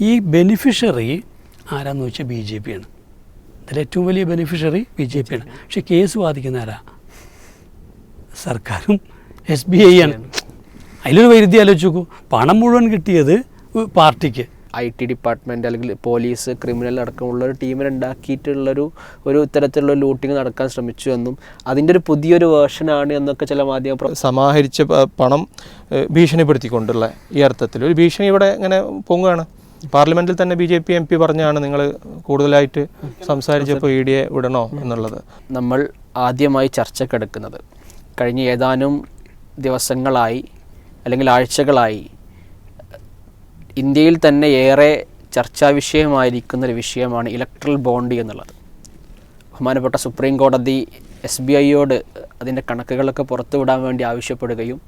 ഈ ബെനിഫിഷ്യറി ആരാന്ന് ചോദിച്ചാൽ ബി ജെ പി ആണ്. ഇതിൽ ഏറ്റവും വലിയ ബെനിഫിഷ്യറി ബി ജെ പി ആണ്. പക്ഷെ കേസ് ബാധിക്കുന്ന ആരാ? സർക്കാരും എസ് ബി ഐ ആണ്. അതിലൊരു വൈരുദ്ധ്യം ആലോചിച്ച് നോക്കൂ. പണം മുഴുവൻ കിട്ടിയത് പാർട്ടിക്ക്. ഐ ടി ഡിപ്പാർട്ട്മെന്റ് അല്ലെങ്കിൽ പോലീസ് ക്രിമിനൽ അടക്കമുള്ള ഒരു ടീമിനെ ഉണ്ടാക്കിയിട്ടുള്ളൊരു ഒരു ഇത്തരത്തിലുള്ള ലൂട്ടിങ് നടക്കാൻ ശ്രമിച്ചു എന്നും അതിന്റെ ഒരു പുതിയൊരു വേർഷനാണ് എന്നൊക്കെ ചില മാധ്യമ സമാഹരിച്ച പണം ഭീഷണിപ്പെടുത്തിക്കൊണ്ടുള്ള ഈ അർത്ഥത്തിൽ. ഒരു ഭീഷണി ഇവിടെ ഇങ്ങനെ പൊങ്ങുകയാണ് പാർലമെന്റിൽ തന്നെ B J P M P പറഞ്ഞാണ് നിങ്ങൾ കൂടുതലായിട്ട് സംസാരിച്ചപ്പോൾ ഇ ഡിയെ വിടണോ എന്നുള്ളത്. നമ്മൾ ആദ്യമായി ചർച്ചക്കെടുക്കുന്നത് കഴിഞ്ഞ ഏതാനും ദിവസങ്ങളായി അല്ലെങ്കിൽ ആഴ്ചകളായി ഇന്ത്യയിൽ തന്നെ ഏറെ ചർച്ചാ വിഷയമായിരിക്കുന്ന ഒരു വിഷയമാണ് ഇലക്ട്രൽ ബോണ്ട് എന്നുള്ളത്. ബഹുമാനപ്പെട്ട സുപ്രീം കോടതി എസ് ബി ഐയോട് അതിന്റെ കണക്കുകളൊക്കെ പുറത്തുവിടാൻ വേണ്ടി ആവശ്യപ്പെടുകയും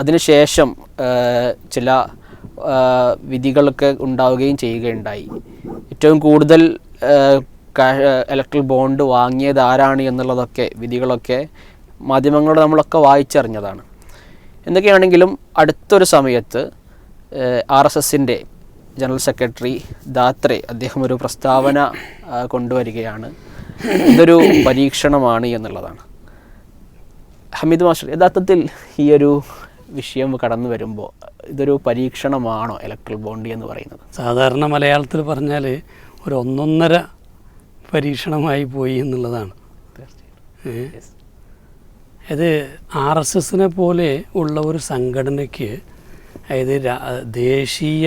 അതിനുശേഷം ചില വിധികളൊക്കെ ഉണ്ടാവുകയും ചെയ്യുകയുണ്ടായി. ഏറ്റവും കൂടുതൽ ഇലക്ട്രൽ ബോണ്ട് വാങ്ങിയത് ആരാണ് എന്നുള്ളതൊക്കെ വിധികളൊക്കെ മാധ്യമങ്ങളോട് നമ്മളൊക്കെ വായിച്ചറിഞ്ഞതാണ്. എന്തൊക്കെയാണെങ്കിലും അടുത്തൊരു സമയത്ത് ആർ എസ് എസിന്റെ ജനറൽ സെക്രട്ടറി ദാത്രെ അദ്ദേഹം ഒരു പ്രസ്താവന കൊണ്ടുവരികയാണ്. ഇതൊരു പരീക്ഷണമാണ് എന്നുള്ളതാണ്. ഹമീദ് മാഷർ യഥാർത്ഥത്തിൽ ഈ ഒരു വിഷയം കടന്നു വരുമ്പോൾ ഇതൊരു പരീക്ഷണമാണോ ഇലക്ട്രിക് ബോണ്ടി എന്ന് പറയുന്നത്? സാധാരണ മലയാളത്തിൽ പറഞ്ഞാൽ ഒരു ഒന്നൊന്നര പരീക്ഷണമായി പോയി എന്നുള്ളതാണ്. അത് ഇത് ആർ എസ് എസിനെ പോലെ ഉള്ള ഒരു സംഘടനയ്ക്ക് അതായത് ദേശീയ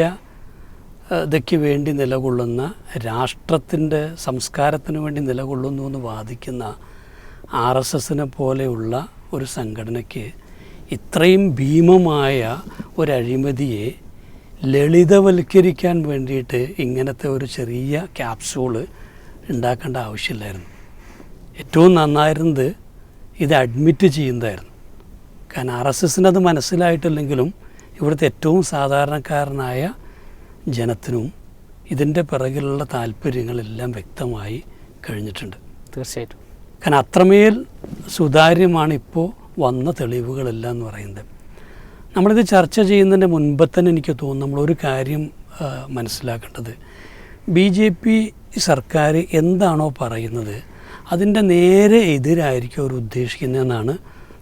ഇതയ്ക്ക് വേണ്ടി നിലകൊള്ളുന്ന രാഷ്ട്രത്തിന്റെ സംസ്കാരത്തിന് വേണ്ടി നിലകൊള്ളുന്നു എന്ന് വാദിക്കുന്ന ആർ എസ് എസിനെ പോലെയുള്ള ഒരു സംഘടനയ്ക്ക് ഇത്രയും ഭീമമായ ഒരു അഴിമതിയെ ലളിതവൽക്കരിക്കാൻ വേണ്ടിയിട്ട് ഇങ്ങനത്തെ ഒരു ചെറിയ ക്യാപ്സൂൾ ഉണ്ടാക്കേണ്ട ആവശ്യമില്ലായിരുന്നു. ഏറ്റവും നന്നായിരുന്നത് ഇത് അഡ്മിറ്റ് ചെയ്യുന്നതായിരുന്നു. കാരണം ആർ എസ് എസിന് അത് മനസ്സിലായിട്ടില്ലെങ്കിലും ഇവിടുത്തെ ഏറ്റവും സാധാരണക്കാരനായ ജനത്തിനും ഇതിന്റെ പിറകിലുള്ള താല്പര്യങ്ങളെല്ലാം വ്യക്തമായി കഴിഞ്ഞിട്ടുണ്ട്. തീർച്ചയായിട്ടും. കാരണം അത്രമേൽ സുതാര്യമാണ് ഇപ്പോൾ വന്ന തെളിവുകളെല്ലാം എന്ന് പറയുന്നത്. നമ്മളിത് ചർച്ച ചെയ്യുന്നതിന്റെ മുൻപ് തന്നെ എനിക്ക് തോന്നുന്നു നമ്മളൊരു കാര്യം മനസ്സിലാക്കേണ്ടത്. ബി ജെ പി സർക്കാർ എന്താണോ പറയുന്നത് അതിന്റെ നേരെ എതിരായിരിക്കും അവർ ഉദ്ദേശിക്കുന്നതെന്നാണ്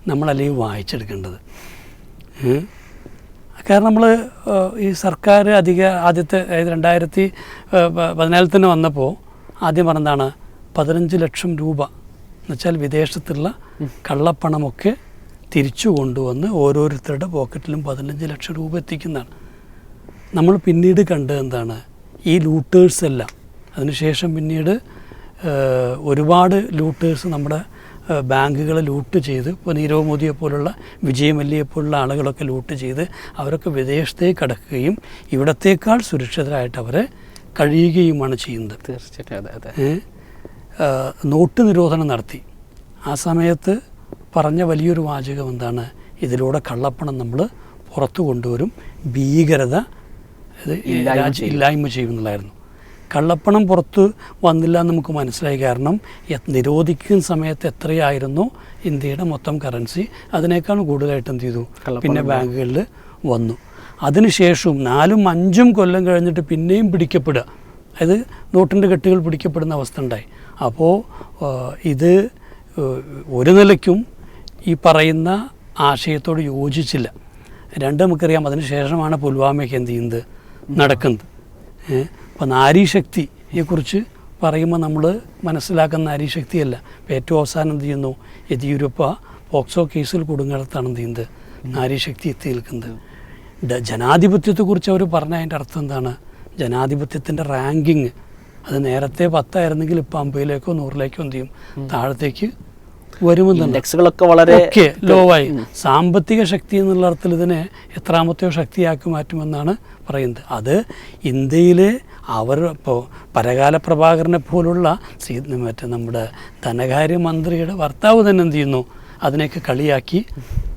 നമ്മളല്ലെങ്കിൽ വായിച്ചെടുക്കേണ്ടത്. കാരണം നമ്മൾ ഈ സർക്കാർ അധിക ആദ്യത്തെ അതായത് രണ്ടായിരത്തി പതിനാലിൽ തന്നെ വന്നപ്പോൾ ആദ്യം പറഞ്ഞതാണ് പതിനഞ്ച് ലക്ഷം രൂപ എന്നുവെച്ചാൽ വിദേശത്തുള്ള കള്ളപ്പണമൊക്കെ തിരിച്ചു കൊണ്ടുവന്ന് ഓരോരുത്തരുടെ പോക്കറ്റിലും പതിനഞ്ച് ലക്ഷം രൂപ എത്തിക്കുന്നതാണ്. നമ്മൾ പിന്നീട് കണ്ടത് എന്താണ്? ഈ ലൂട്ടേഴ്സ് എല്ലാം. അതിനുശേഷം പിന്നീട് ഒരുപാട് ലൂട്ടേഴ്സ് നമ്മുടെ ബാങ്കുകളെ ലൂട്ട് ചെയ്ത് ഇപ്പോൾ നീരവ് മോദിയെ പോലുള്ള വിജയ് മല്യയെ പോലുള്ള ആളുകളൊക്കെ ലൂട്ട് ചെയ്ത് അവരൊക്കെ വിദേശത്തേക്ക് കടക്കുകയും ഇവിടത്തേക്കാൾ സുരക്ഷിതരായിട്ട് അവരെ കഴിയുകയുമാണ് ചെയ്യുന്നത്. തീർച്ചയായിട്ടും. അതെ അതെ. നോട്ട് നിരോധനം നടത്തി. ആ സമയത്ത് പറഞ്ഞ വലിയൊരു വാചകം എന്താണ്? ഇതിലൂടെ കള്ളപ്പണം നമ്മൾ പുറത്തു കൊണ്ടുവരും. ഭീകരത ഇത് ഇല്ലായ്മ ചെയ്യുന്നതായിരുന്നു കള്ളപ്പണം പുറത്ത് വന്നില്ല എന്ന് നമുക്ക് മനസ്സിലായി. കാരണം നിരോധിക്കുന്ന സമയത്ത് എത്രയായിരുന്നു ഇന്ത്യയുടെ മൊത്തം കറൻസി അതിനേക്കാൾ കൂടുതലായിട്ട് എന്ത് ചെയ്തു? പിന്നെ ബാങ്കുകളിൽ വന്നു. അതിനുശേഷവും നാലും അഞ്ചും കൊല്ലം കഴിഞ്ഞിട്ട് പിന്നെയും പിടിക്കപ്പെടുക. അതായത് നോട്ടിന്റെ കെട്ടുകൾ പിടിക്കപ്പെടുന്ന അവസ്ഥ ഉണ്ടായി. അപ്പോൾ ഇത് ഒരു നിലയ്ക്കും ഈ പറയുന്ന ആശയത്തോട് യോജിച്ചില്ല. രണ്ട് നമുക്കറിയാം അതിനുശേഷമാണ് പുൽവാമയ്ക്ക് എന്ത് ചെയ്യുന്നത്? നടക്കുന്നത്. അപ്പോൾ നാരീശക്തിയെക്കുറിച്ച് പറയുമ്പോൾ നമ്മൾ മനസ്സിലാക്കുന്ന നാരീശക്തിയല്ല. ഏറ്റവും അവസാനം എന്ത് ചെയ്യുന്നു? യെദ്യൂരപ്പ പോക്സോ കേസിൽ കൊടുങ്ങലത്താണ് എന്ത് ചെയ്യുന്നത്? നാരീശക്തി എത്തി നിൽക്കുന്നത്. ജനാധിപത്യത്തെക്കുറിച്ച് അവർ പറഞ്ഞ അതിന്റെ അർത്ഥം എന്താണ്? ജനാധിപത്യത്തിന്റെ റാങ്കിങ്. അത് നേരത്തെ പത്തായിരുന്നെങ്കിൽ ഇപ്പോൾ അമ്പതിലേക്കോ നൂറിലേക്കോ എന്ത് ചെയ്യും? താഴത്തേക്ക് ഇൻഡെക്സുകളൊക്കെ വളരെ ലോ ആയി സാമ്പത്തിക ശക്തി എന്നുള്ള അർത്ഥത്തിൽ ഇതിനെ എത്രാമത്തെയോ ശക്തിയാക്കി മാറ്റുമെന്നാണ് പറയുന്നത്. അത് ഇന്ത്യയിലെ അവർ ഇപ്പോൾ പരകാല പ്രഭാകരനെ പോലുള്ള മറ്റേ നമ്മുടെ ധനകാര്യമന്ത്രിയുടെ ഭർത്താവ് തന്നെ എന്ത് ചെയ്യുന്നു? അതിനെയൊക്കെ കളിയാക്കി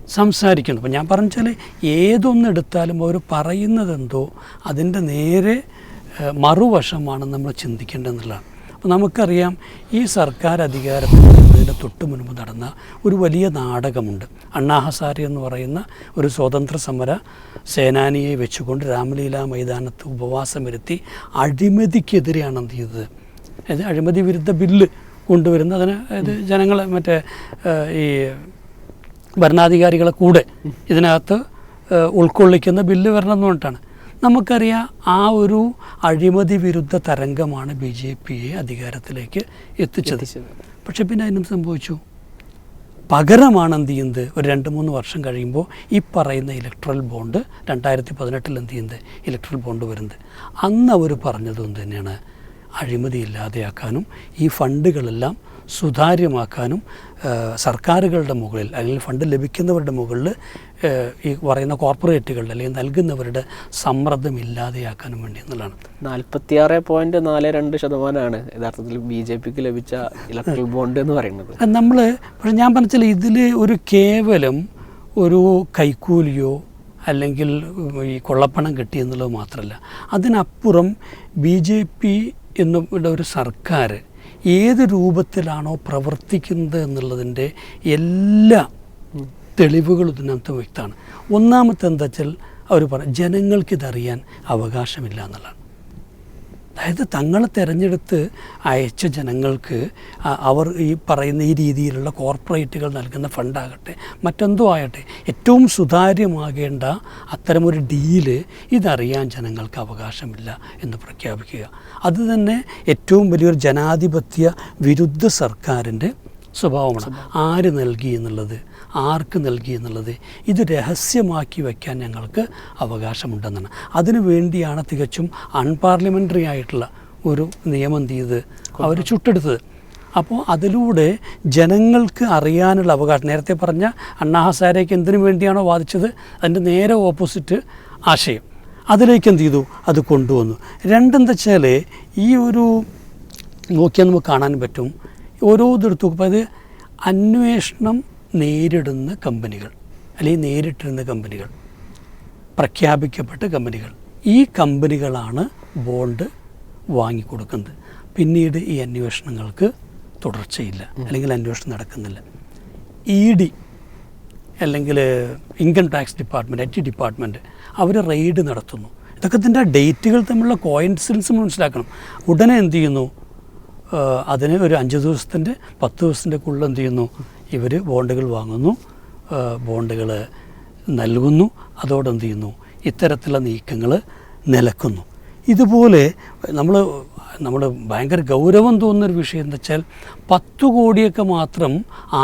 സംസാരിക്കുന്നു. അപ്പം ഞാൻ പറഞ്ഞാൽ ഏതൊന്നെടുത്താലും അവർ പറയുന്നത് എന്തോ അതിന്റെ നേരെ മറുവശമാണ് നമ്മൾ ചിന്തിക്കേണ്ടതെന്നുള്ളതാണ്. അപ്പോൾ നമുക്കറിയാം ഈ സർക്കാർ അധികാരത്തിൽ തെരഞ്ഞെടുപ്പിന്റെ തൊട്ട് മുൻപ് നടന്ന ഒരു വലിയ നാടകമുണ്ട്. അണ്ണാ ഹസാരി എന്ന് പറയുന്ന ഒരു സ്വാതന്ത്ര്യ സമര സേനാനിയെ വെച്ചുകൊണ്ട് രാമലീല മൈതാനത്ത് ഉപവാസം വരുത്തി അഴിമതിക്കെതിരെയാണ് എന്ത് ചെയ്തത്? അതായത് അഴിമതി വിരുദ്ധ ബില്ല് കൊണ്ടുവരുന്ന അതിന് അതായത് ജനങ്ങളെ മറ്റേ ഈ ഭരണാധികാരികളെ കൂടെ ഇതിനകത്ത് ഉൾക്കൊള്ളിക്കുന്ന ബില്ല് വരണം എന്ന് പറഞ്ഞിട്ടാണ്. നമുക്കറിയാം ആ ഒരു അഴിമതി വിരുദ്ധ തരംഗമാണ് ബി ജെ പിയെ അധികാരത്തിലേക്ക് എത്തിച്ചത്. പക്ഷെ പിന്നെ അതിനും സംഭവിച്ചു. പകരമാണ് എന്ത് ചെയ്യുന്നത്? ഒരു രണ്ട് മൂന്ന് വർഷം കഴിയുമ്പോൾ ഈ പറയുന്ന ഇലക്ട്രൽ ബോണ്ട് രണ്ടായിരത്തി പതിനെട്ടിൽ എന്ത് ചെയ്യുന്നത്? ഇലക്ട്രൽ ബോണ്ട് വരുന്നത്. അന്ന് അവർ പറഞ്ഞതും തന്നെയാണ്. അഴിമതി ഇല്ലാതെയാക്കാനും ഈ ഫണ്ടുകളെല്ലാം സുതാര്യമാക്കാനും സർക്കാരുകളുടെ മുകളിൽ അല്ലെങ്കിൽ ഫണ്ട് ലഭിക്കുന്നവരുടെ മുകളിൽ ഈ പറയുന്ന കോർപ്പറേറ്റുകളുടെ അല്ലെങ്കിൽ നൽകുന്നവരുടെ സമ്മർദ്ദം ഇല്ലാതെയാക്കാനും വേണ്ടി എന്നുള്ളതാണ്. നാൽപ്പത്തിയാറ് പോയിന്റ് നാല് രണ്ട് ശതമാനമാണ് യഥാർത്ഥത്തിൽ ബി ജെ പിക്ക് ലഭിച്ച ഇലക്ട്രൽ ബോണ്ട് എന്ന് പറയുന്നത്. നമ്മൾ പക്ഷെ ഞാൻ പറഞ്ഞാൽ ഇതിൽ ഒരു കേവലം ഒരു കൈക്കൂലിയോ അല്ലെങ്കിൽ ഈ കൊള്ളപ്പണം കിട്ടി എന്നുള്ളത് മാത്രമല്ല അതിനപ്പുറം ബി ജെ പി എന്നുള്ള ഒരു സർക്കാർ ഏത് രൂപത്തിലാണോ പ്രവർത്തിക്കുന്നത് എന്നുള്ളതിന്റെ എല്ലാ തെളിവുകളും ഇതിനകത്ത് വ്യക്തമാണ്. ഒന്നാമത്തെ എന്താ വെച്ചാൽ അവർ പറ ജനങ്ങൾക്കിതറിയാൻ അവകാശമില്ല എന്നുള്ളതാണ്. അതായത് തങ്ങൾ തിരഞ്ഞെടുത്ത് അയച്ച ജനങ്ങൾക്ക് അവർ ഈ പറയുന്ന ഈ രീതിയിലുള്ള കോർപ്പറേറ്റുകൾ നൽകുന്ന ഫണ്ടാകട്ടെ മറ്റെന്തോ ആകട്ടെ ഏറ്റവും സുതാര്യമാകേണ്ട അത്തരമൊരു ഡീൽ ഇതറിയാൻ ജനങ്ങൾക്ക് അവകാശമില്ല എന്ന് പ്രഖ്യാപിക്കുക. അത് തന്നെ ഏറ്റവും വലിയൊരു ജനാധിപത്യ വിരുദ്ധ സർക്കാരിന്റെ സ്വഭാവമാണ്. ആര് നൽകി എന്നുള്ളത്? ആർക്ക് നൽകി എന്നുള്ളത് ഇത് രഹസ്യമാക്കി വയ്ക്കാൻ ഞങ്ങൾക്ക് അവകാശമുണ്ടെന്നാണ്. അതിനു വേണ്ടിയാണ് തികച്ചും അൺപാർലമെന്ററി ആയിട്ടുള്ള ഒരു നിയമം ചെയ്ത് അവർ ചുട്ടെടുത്തത്. അപ്പോൾ അതിലൂടെ ജനങ്ങൾക്ക് അറിയാനുള്ള അവകാശം. നേരത്തെ പറഞ്ഞ അണ്ണാ ഹസാരയ്ക്ക് എന്തിനു വേണ്ടിയാണോ വാദിച്ചത്? അതിന്റെ നേരെ ഓപ്പോസിറ്റ് ആശയം. അതിലേക്ക് എന്ത് ചെയ്തു? അത് കൊണ്ടുവന്നു. രണ്ടെന്താ വെച്ചാൽ ഈ ഒരു നോക്കിയാൽ നമുക്ക് കാണാൻ പറ്റും. ഓരോ ഇതെടുത്ത് നോക്കുമ്പോൾ അത് അന്വേഷണം നേരിടുന്ന കമ്പനികൾ അല്ലെങ്കിൽ നേരിട്ടിരുന്ന കമ്പനികൾ പ്രഖ്യാപിക്കപ്പെട്ട കമ്പനികൾ ഈ കമ്പനികളാണ് ബോണ്ട് വാങ്ങിക്കൊടുക്കുന്നത്. പിന്നീട് ഈ അന്വേഷണങ്ങൾക്ക് തുടർച്ചയില്ല അല്ലെങ്കിൽ അന്വേഷണം നടക്കുന്നില്ല. ഇ ഡി അല്ലെങ്കിൽ income tax department T department അവർ റെയ്ഡ് നടത്തുന്നു. ഇതൊക്കെ ഇതിന്റെ ഡേറ്റുകൾ തമ്മിലുള്ള കോയിൻസിഡൻസ് മനസ്സിലാക്കണം. ഉടനെ എന്ത് ചെയ്യുന്നു? അതിന് ഒരു അഞ്ച് ദിവസത്തിന്റെ പത്ത് ദിവസത്തിന്റെ ഉള്ളിൽ എന്ത് ചെയ്യുന്നു? ഇവർ ബോണ്ടുകൾ വാങ്ങുന്നു ബോണ്ടുകൾ നൽകുന്നു അതോടെ എന്ത് ചെയ്യുന്നു? ഇത്തരത്തിലുള്ള നീക്കങ്ങൾ നിലക്കുന്നു. ഇതുപോലെ നമ്മൾ നമ്മൾ ഭയങ്കര ഗൗരവം തോന്നുന്നൊരു വിഷയം എന്താ വെച്ചാൽ പത്ത് കോടിയൊക്കെ മാത്രം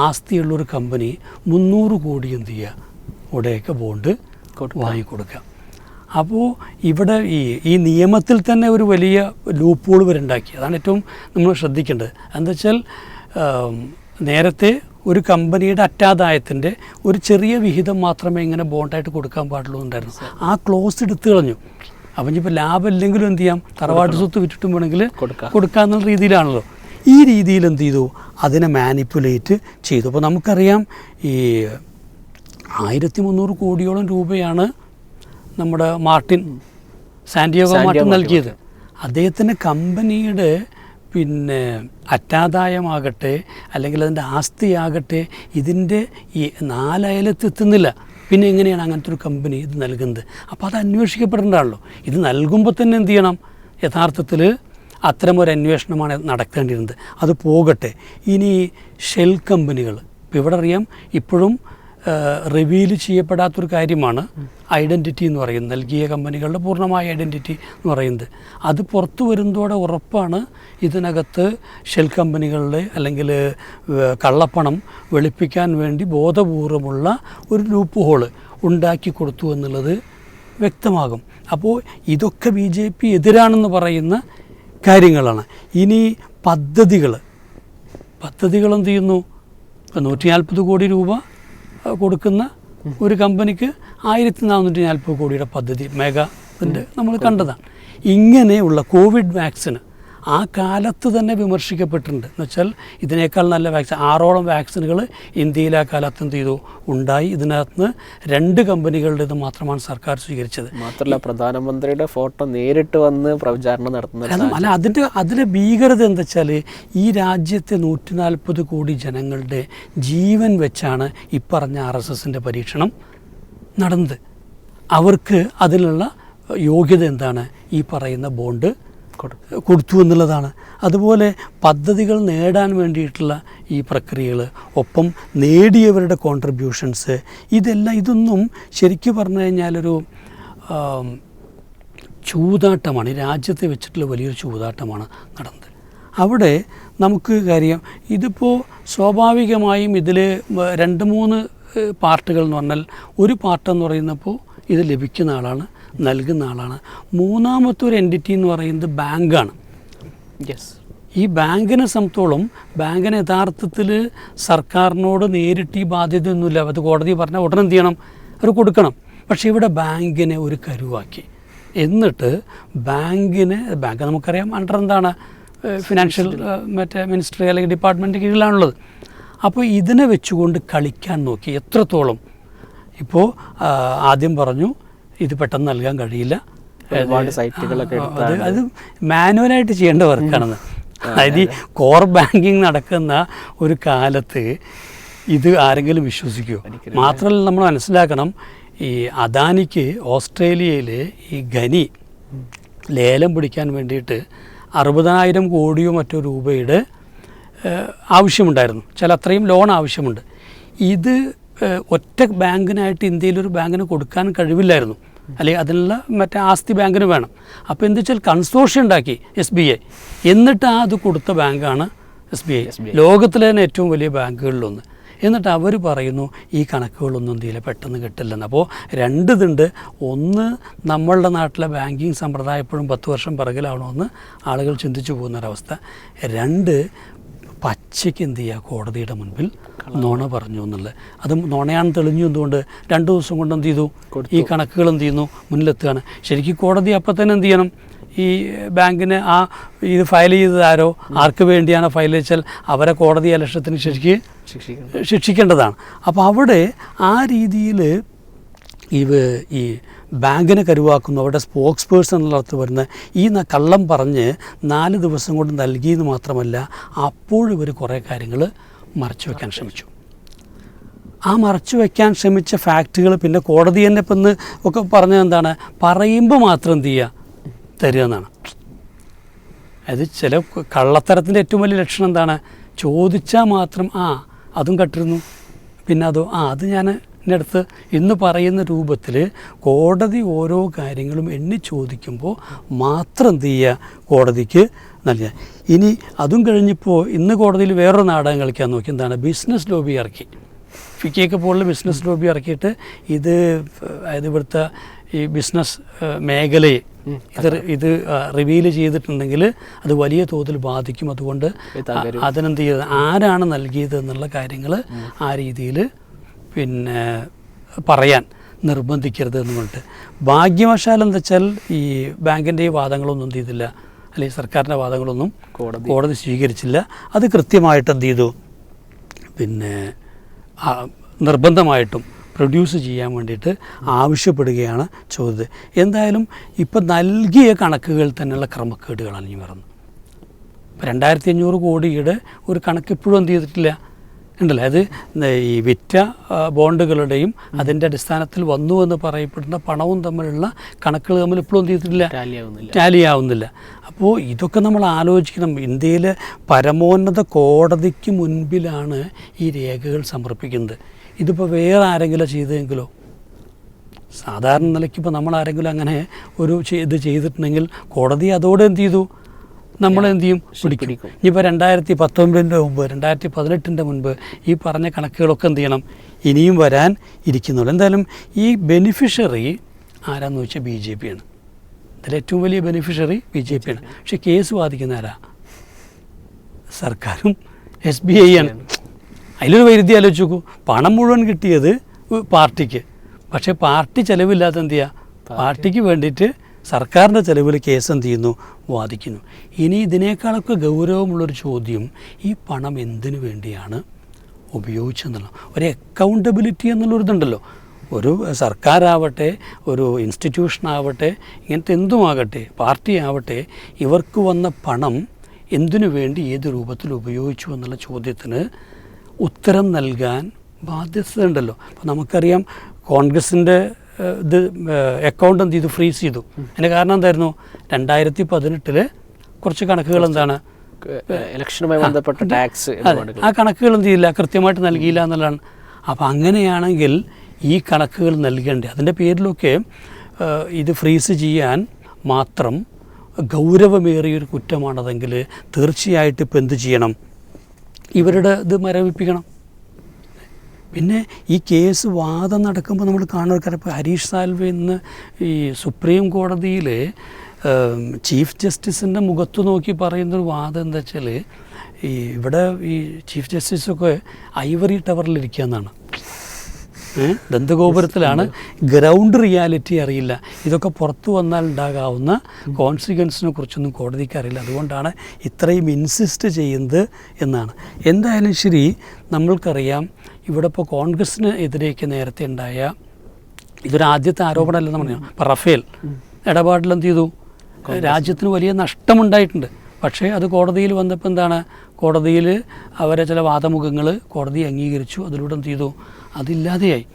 ആസ്തിയുള്ളൊരു കമ്പനി മുന്നൂറ് കോടി എന്ത് ചെയ്യുക ഉടയൊക്കെ ബോണ്ട് വാങ്ങിക്കൊടുക്കുക അപ്പോൾ ഇവിടെ ഈ ഈ നിയമത്തിൽ തന്നെ ഒരു വലിയ ലൂപ്പുകൾ വരുണ്ടാക്കി അതാണ് ഏറ്റവും നമ്മൾ ശ്രദ്ധിക്കേണ്ടത്. എന്താ വെച്ചാൽ നേരത്തെ ഒരു കമ്പനിയുടെ അറ്റാദായത്തിന്റെ ഒരു ചെറിയ വിഹിതം മാത്രമേ ഇങ്ങനെ ബോണ്ടായിട്ട് കൊടുക്കാൻ പാടുള്ളൂ ഉണ്ടായിരുന്നു ആ ക്ലോസ് എടുത്തു കളഞ്ഞു. അപ്പം ഇനിയിപ്പോൾ ലാഭം ഇല്ലെങ്കിലും എന്ത് ചെയ്യാം? തറവാട്ട് സ്വത്ത് വിറ്റിട്ടും വേണമെങ്കിൽ കൊടുക്കാം. കൊടുക്കാന്നുള്ള രീതിയിലാണല്ലോ. ഈ രീതിയിൽ എന്ത് ചെയ്തു? അതിനെ മാനിപ്പുലേറ്റ് ചെയ്തു. അപ്പോൾ നമുക്കറിയാം ഈ ആയിരത്തി മുന്നൂറ് കോടിയോളം രൂപയാണ് നമ്മുടെ മാർട്ടിൻ സാന്റിയോഗോ മാർട്ടിൻ നൽകിയത്. അദ്ദേഹത്തിന്റെ കമ്പനിയുടെ പിന്നെ അറ്റാദായമാകട്ടെ അല്ലെങ്കിൽ അതിന്റെ ആസ്തിയാകട്ടെ ഇതിന്റെ ഈ നാലയലത്തെത്തുന്നില്ല പിന്നെ എങ്ങനെയാണ് അങ്ങനത്തെ ഒരു കമ്പനി ഇത് നൽകുന്നത്? അപ്പോൾ അത് അന്വേഷിക്കപ്പെടേണ്ടതാണല്ലോ. ഇത് നൽകുമ്പോൾ തന്നെ എന്ത് ചെയ്യണം? യഥാർത്ഥത്തിൽ അത്തരമൊരു അന്വേഷണമാണ് നടക്കേണ്ടിയിരുന്നത് അത് പോകട്ടെ. ഇനി ഷെൽ കമ്പനികൾ. ഇപ്പോൾ ഇവിടെ അറിയാം ഇപ്പോഴും റിവീൽ ചെയ്യപ്പെടാത്തൊരു കാര്യമാണ് ഐഡന്റിറ്റി എന്ന് പറയുന്നത്. നൽകിയ കമ്പനികളുടെ പൂർണമായ ഐഡന്റിറ്റി എന്ന് പറയുന്നത്. അത് പുറത്തു വരുന്നതോടെ ഉറപ്പാണ് ഇതിനകത്ത് ഷെൽ കമ്പനികളുടെ അല്ലെങ്കിൽ കള്ളപ്പണം വെളുപ്പിക്കാൻ വേണ്ടി ബോധപൂർവമുള്ള ഒരു ലൂപ്പ് ഹോൾ ഉണ്ടാക്കി കൊടുത്തു എന്നുള്ളത് വ്യക്തമാകും. അപ്പോൾ ഇതൊക്കെ ബി ജെ പി എതിരാണെന്ന് പറയുന്ന കാര്യങ്ങളാണ്. ഇനി പദ്ധതികൾ പദ്ധതികൾ എന്ത് ചെയ്യുന്നു? നൂറ്റി നാൽപ്പത് കോടി രൂപ കൊടുക്കുന്ന ഒരു കമ്പനിക്ക് ആയിരത്തി നാനൂറ്റി നാൽപ്പത് കോടിയുടെ പദ്ധതി മെഗാ നമ്മൾ കണ്ടതാണ്. ഇങ്ങനെയുള്ള കോവിഡ് വാക്സിന് ആ കാലത്ത് തന്നെ വിമർശിക്കപ്പെട്ടിട്ടുണ്ട്. എന്ന് വെച്ചാൽ ഇതിനേക്കാൾ നല്ല വാക്സിൻ ആറോളം വാക്സിനുകൾ ഇന്ത്യയിൽ ആ കാലത്ത് എന്ത് ചെയ്തു? ഉണ്ടായി. ഇതിനകത്ത് നിന്ന് രണ്ട് കമ്പനികളുടേത് മാത്രമാണ് സർക്കാർ സ്വീകരിച്ചത്. മാത്രമല്ല പ്രധാനമന്ത്രിയുടെ ഫോട്ടോ നേരിട്ട് വന്ന് പ്രചാരണം നടത്തുന്നത് അല്ല അതിന്റെ അതിലെ ഭീകരത എന്താ വെച്ചാൽ ഈ രാജ്യത്തെ നൂറ്റി നാൽപ്പത് കോടി ജനങ്ങളുടെ ജീവൻ വെച്ചാണ് ഇപ്പറഞ്ഞ പറഞ്ഞ ആർ എസ് എസിന്റെ പരീക്ഷണം നടന്നത്. അവർക്ക് അതിലുള്ള യോഗ്യത എന്താണ്? ഈ പറയുന്ന ബോണ്ട് കൊടുത്തു. എന്നുള്ളതാണ്. അതുപോലെ പദ്ധതികൾ നേടാൻ വേണ്ടിയിട്ടുള്ള ഈ പ്രക്രിയകൾ ഒപ്പം നേടിയവരുടെ കോൺട്രിബ്യൂഷൻസ് ഇതെല്ലാം ഇതൊന്നും ശരിക്കും പറഞ്ഞു കഴിഞ്ഞാലൊരു ചൂതാട്ടമാണ്. ഈ രാജ്യത്തെ വെച്ചിട്ടുള്ള വലിയൊരു ചൂതാട്ടമാണ് നടന്നത്. അവിടെ നമുക്ക് കാര്യം ഇതിപ്പോൾ സ്വാഭാവികമായും ഇതിൽ രണ്ട് മൂന്ന് പാർട്ടുകൾ എന്ന് പറഞ്ഞാൽ ഒരു പാർട്ടെന്ന് പറയുന്നപ്പോൾ ഇത് ലഭിക്കുന്ന ആളാണ് നൽകുന്ന ആളാണ്. മൂന്നാമത്തെ ഒരു എന്റിറ്റി എന്ന് പറയുന്നത് ബാങ്കാണ്. യെസ് ഈ ബാങ്കിനെ സംബന്ധിച്ചോളം ബാങ്കിന് യഥാർത്ഥത്തിൽ സർക്കാരിനോട് നേരിട്ട് ഈ ബാധ്യതയൊന്നുമില്ല. അത് കോടതി പറഞ്ഞാൽ ഉടനെ എന്ത് ചെയ്യണം? അവർ കൊടുക്കണം. പക്ഷേ ഇവിടെ ബാങ്കിനെ ഒരു കരുവാക്കി. എന്നിട്ട് ബാങ്കിന് ബാങ്ക് നമുക്കറിയാം അണ്ടർ എന്താണ്? ഫിനാൻഷ്യൽ മറ്റേ മിനിസ്ട്രി അല്ലെങ്കിൽ ഡിപ്പാർട്ട്മെന്റ് കീഴിലാണുള്ളത്. അപ്പോൾ ഇതിനെ വെച്ചുകൊണ്ട് കളിക്കാൻ നോക്കി എത്രത്തോളം. ഇപ്പോൾ ആദ്യം പറഞ്ഞു ഇത് പെട്ടെന്ന് നൽകാൻ കഴിയില്ല. ഒരുപാട് സൈറ്റുകളൊക്കെ അത് അത് മാനുവലായിട്ട് ചെയ്യേണ്ട വർക്കാണെന്ന്. അതായത് ഈ കോർ ബാങ്കിങ് നടക്കുന്ന ഒരു കാലത്ത് ഇത് ആരെങ്കിലും വിശ്വസിക്കുമോ മാത്രമല്ല നമ്മൾ മനസ്സിലാക്കണം ഈ അദാനിക്ക് ഓസ്ട്രേലിയയിൽ ഈ ഖനി ലേലം പിടിക്കാൻ വേണ്ടിയിട്ട് അറുപതിനായിരം കോടിയോ മറ്റോ രൂപയുടെ ആവശ്യമുണ്ടായിരുന്നു. ചില അത്രയും ലോൺ ആവശ്യമുണ്ട്. ഇത് ഒറ്റ ബാങ്കിനായിട്ട് ഇന്ത്യയിൽ ഒരു ബാങ്കിന് കൊടുക്കാൻ കഴിവില്ലായിരുന്നു. അല്ലെങ്കിൽ അതിനുള്ള മറ്റേ ആസ്തി ബാങ്കിന് വേണം. അപ്പോൾ എന്ത് വെച്ചാൽ കൺസോർഷ്യം ഉണ്ടാക്കി എസ് ബി ഐ എന്നിട്ട് ആ അത് കൊടുത്ത ബാങ്കാണ് എസ് ബി ഐ ലോകത്തിലെ തന്നെ ഏറ്റവും വലിയ ബാങ്കുകളിലൊന്ന്. എന്നിട്ട് അവർ പറയുന്നു ഈ കണക്കുകളൊന്നും ഇന്ത്യയിൽ പെട്ടെന്ന് കിട്ടില്ലെന്ന്. അപ്പോൾ രണ്ടിതുണ്ട് ഒന്ന് നമ്മളുടെ നാട്ടിലെ ബാങ്കിങ് സമ്പ്രദായം എപ്പോഴും പത്ത് വർഷം പിറകിലാവണമെന്ന് ആളുകൾ ചിന്തിച്ചു പോകുന്നൊരവസ്ഥ. രണ്ട് പച്ചയ്ക്ക് എന്ത് ചെയ്യുക കോടതിയുടെ മുൻപിൽ നുണ പറഞ്ഞു എന്നുള്ളത്. അത് നുണയാണെന്ന് തെളിഞ്ഞു എന്തുകൊണ്ട് രണ്ട് ദിവസം കൊണ്ട് എന്ത് ചെയ്തു? ഈ കണക്കുകൾ എന്ത് ചെയ്യുന്നു? മുന്നിലെത്തുകയാണ്. ശരിക്കും കോടതി അപ്പം തന്നെ എന്ത് ചെയ്യണം? ഈ ബാങ്കിന് ആ ഇത് ഫയൽ ചെയ്തത് ആരോ? ആർക്ക് വേണ്ടിയാണ് ഫയൽ വെച്ചാൽ അവരെ കോടതി അലക്ഷത്തിന് ശരിക്ക് ശിക്ഷിക്കേണ്ടതാണ്. അപ്പോൾ അവിടെ ആ രീതിയിൽ ഇവ ഈ ബാങ്കിനെ കരുവാക്കുന്നു. അവരുടെ സ്പോക്സ് പേഴ്സൺ എന്നുള്ളത് വരുന്ന ഈ കള്ളം പറഞ്ഞ് നാല് ദിവസം കൊണ്ട് നൽകിയെന്ന് മാത്രമല്ല അപ്പോഴും ഇവർ കുറേ കാര്യങ്ങൾ മറച്ചു വയ്ക്കാൻ ശ്രമിച്ചു. ആ മറച്ചു വയ്ക്കാൻ ശ്രമിച്ച ഫാക്റ്റുകൾ പിന്നെ കോടതി തന്നെ ഇപ്പം ഇന്ന് ഒക്കെ പറഞ്ഞത് എന്താണ്? പറയുമ്പോൾ മാത്രം എന്ത് ചെയ്യുക? തരിക എന്നാണ്. അത് ചില കള്ളത്തരത്തിന്റെ ഏറ്റവും വലിയ ലക്ഷണം എന്താണ്? ചോദിച്ചാൽ മാത്രം ആ അതും കട്ടിരുന്നു. പിന്നെ അതോ ആ അത് ഞാൻ എന്റെ അടുത്ത് ഇന്ന് പറയുന്ന രൂപത്തിൽ കോടതി ഓരോ കാര്യങ്ങളും എണ്ണി ചോദിക്കുമ്പോൾ മാത്രം എന്ത് ചെയ്യുക? കോടതിക്ക് നൽകുക ഇനി അതും കഴിഞ്ഞിപ്പോൾ ഇന്ന് കോടതിയിൽ വേറൊരു നാടകം കളിക്കാൻ നോക്കി. എന്താണ്? ബിസിനസ് ലോബി ഇറക്കി. ഫിക്കിയൊക്കെ പോലുള്ള ബിസിനസ് ലോബി ഇറക്കിയിട്ട് ഇത് അതായത് ഇവിടുത്തെ ഈ ബിസിനസ് മേഖലയെ ഇത് ഇത് റിവീൽ ചെയ്തിട്ടുണ്ടെങ്കിൽ അത് വലിയ തോതിൽ ബാധിക്കും. അതുകൊണ്ട്. അതിനെന്ത് ചെയ്ത് ആരാണ് നൽകിയത് എന്നുള്ള കാര്യങ്ങൾ ആ രീതിയിൽ പിന്നെ പറയാൻ നിർബന്ധിക്കരുത് എന്ന് പറഞ്ഞിട്ട്. ഭാഗ്യവശാൽ എന്താ വെച്ചാൽ ഈ ബാങ്കിന്റെ ഈ വാദങ്ങളൊന്നും എന്ത് ചെയ്തില്ല. അല്ലെങ്കിൽ സർക്കാരിന്റെ വാദങ്ങളൊന്നും കോടതി. സ്വീകരിച്ചില്ല. അത് കൃത്യമായിട്ട് എന്ത് ചെയ്തു? പിന്നെ നിർബന്ധമായിട്ടും പ്രൊഡ്യൂസ് ചെയ്യാൻ വേണ്ടിയിട്ട് ആവശ്യപ്പെടുകയാണ് ചോദ്യത്. എന്തായാലും ഇപ്പം നൽകിയ കണക്കുകൾ തന്നെയുള്ള ക്രമക്കേടുകളാണ് ഇനി വരുന്നത് ഇപ്പം രണ്ടായിരത്തി അഞ്ഞൂറ് കോടിയുടെ ഒരു കണക്ക് ഇപ്പോഴും എന്ത് ചെയ്തിട്ടില്ല? ഉണ്ടല്ലോ? അത് ഈ വിറ്റ ബോണ്ടുകളുടെയും അതിന്റെ അടിസ്ഥാനത്തിൽ വന്നു എന്ന് പറയപ്പെടുന്ന പണവും തമ്മിലുള്ള കണക്കുകൾ തമ്മിൽ ഇപ്പോഴും എന്ത് ചെയ്തിട്ടില്ല? ടാലി ആവുന്നില്ല അപ്പോൾ ഇതൊക്കെ നമ്മൾ ആലോചിക്കണം. ഇന്ത്യയിലെ പരമോന്നത കോടതിക്ക് മുൻപിലാണ് ഈ രേഖകൾ സമർപ്പിക്കുന്നത്. ഇതിപ്പോൾ വേറെ ആരെങ്കിലും ചെയ്തെങ്കിലോ സാധാരണ നിലയ്ക്ക് ഇപ്പോൾ നമ്മൾ ആരെങ്കിലും അങ്ങനെ ഒരു ഇത് ചെയ്തിട്ടുണ്ടെങ്കിൽ കോടതി അതോടെ എന്ത് ചെയ്തു? നമ്മൾ എന്ത് ചെയ്യും പിടിക്കും. ഇനിയിപ്പോൾ രണ്ടായിരത്തി പത്തൊമ്പതിന്റെ മുമ്പ് രണ്ടായിരത്തി പതിനെട്ടിന്റെ മുൻപ് ഈ പറഞ്ഞ കണക്കുകളൊക്കെ എന്ത് ചെയ്യണം ഇനിയും വരാൻ ഇരിക്കുന്നുള്ളൂ. എന്തായാലും ഈ ബെനിഫിഷ്യറി ആരാന്ന് ചോദിച്ചാൽ ബി ജെ പി ആണ് ഇതിൽ ഏറ്റവും വലിയ ബെനിഫിഷ്യറി ബി ജെ പി. ആണ് പക്ഷെ കേസ് വാദിക്കുന്ന ആരാ? സർക്കാരും എസ് ബി ഐ ആണ്. അതിലൊരു വൈരുദ്ധ്യം ആലോചിച്ച് നോക്കൂ പണം മുഴുവൻ കിട്ടിയത് പാർട്ടിക്ക്. പക്ഷേ പാർട്ടി ചെലവില്ലാത്ത എന്ത് ചെയ്യുക പാർട്ടിക്ക് വേണ്ടിയിട്ട് സർക്കാരിന്റെ ചെലവിൽ കേസ് എന്ത് ചെയ്യുന്നു? വാദിക്കുന്നു. ഇനി ഇതിനേക്കാളൊക്കെ ഗൗരവമുള്ളൊരു ചോദ്യം ഈ പണം എന്തിനു വേണ്ടിയാണ് ഉപയോഗിച്ചെന്നുള്ള? ഒരു അക്കൗണ്ടബിലിറ്റി എന്നുള്ളൊരിതുണ്ടല്ലോ. ഒരു സർക്കാരാവട്ടെ ഒരു ഇൻസ്റ്റിറ്റ്യൂഷനാവട്ടെ ഇങ്ങനത്തെ എന്തുമാകട്ടെ പാർട്ടി ആവട്ടെ ഇവർക്ക് വന്ന പണം എന്തിനു വേണ്ടി ഏത് രൂപത്തിൽ ഉപയോഗിച്ചു എന്നുള്ള ചോദ്യത്തിന് ഉത്തരം നൽകാൻ ബാധ്യതയുണ്ടല്ലോ. അപ്പോൾ നമുക്കറിയാം കോൺഗ്രസിന്റെ ഇത് അക്കൗണ്ട് എന്ത് ചെയ്തു? ഫ്രീസ് ചെയ്തു. അതിന് കാരണം എന്തായിരുന്നു? രണ്ടായിരത്തി പതിനെട്ടിൽ കുറച്ച് കണക്കുകൾ എന്താണ്? ഇലക്ഷനുമായി ബന്ധപ്പെട്ട ടാക്സ് ആ കണക്കുകൾ എന്ത് ചെയ്യില്ല? കൃത്യമായിട്ട് നൽകിയില്ല എന്നുള്ളതാണ്. അപ്പോൾ അങ്ങനെയാണെങ്കിൽ ഈ കണക്കുകൾ നൽകേണ്ടത് അതിന്റെ പേരിലൊക്കെ ഇത് ഫ്രീസ് ചെയ്യാൻ മാത്രം ഗൗരവമേറിയൊരു കുറ്റമാണതെങ്കിൽ തീർച്ചയായിട്ടും ഇപ്പം എന്ത് ചെയ്യണം? ഇവരുടെ ഇത് മരവിപ്പിക്കണം. പിന്നെ ഈ കേസ് വാദം നടക്കുമ്പോൾ നമ്മൾ കാണുന്ന കാര്യം. ഇപ്പോൾ ഹരീഷ് സാൽവെ ഇന്ന് ഈ സുപ്രീം കോടതിയിൽ ചീഫ് ജസ്റ്റിസിന്റെ മുഖത്ത് നോക്കി പറയുന്നൊരു വാദം എന്താ വെച്ചാൽ ഈ ഇവിടെ ഈ ചീഫ് ജസ്റ്റിസൊക്കെ ഐവറി ടവറിലിരിക്കുക എന്നാണ് ദന്തഗോപുരത്തിലാണ്. ഗ്രൗണ്ട് റിയാലിറ്റി അറിയില്ല. ഇതൊക്കെ പുറത്തു വന്നാൽ ഉണ്ടാകാവുന്ന കോൺസിക്വൻസിനെ കുറിച്ചൊന്നും കോടതിക്ക് അറിയില്ല. അതുകൊണ്ടാണ് ഇത്രയും ഇൻസിസ്റ്റ് ചെയ്യുന്നത് എന്നാണ്. എന്തായാലും ശരി നമ്മൾക്കറിയാം ഇവിടെ ഇപ്പോൾ കോൺഗ്രസിന് എതിരേക്ക് നേരത്തെ ഉണ്ടായ ഇതൊരു ആദ്യത്തെ ആരോപണമല്ലെന്ന് പറഞ്ഞു ഇപ്പോൾ റഫേൽ ഇടപാടിൽ എന്ത് ചെയ്തു? രാജ്യത്തിന് വലിയ നഷ്ടമുണ്ടായിട്ടുണ്ട്. പക്ഷേ അത് കോടതിയിൽ വന്നപ്പോൾ എന്താണ്? കോടതിയിൽ അവരെ ചില വാദമുഖങ്ങൾ കോടതി അംഗീകരിച്ചു. അതിലൂടെ എന്ത് ചെയ്തു? അതില്ലാതെയായി.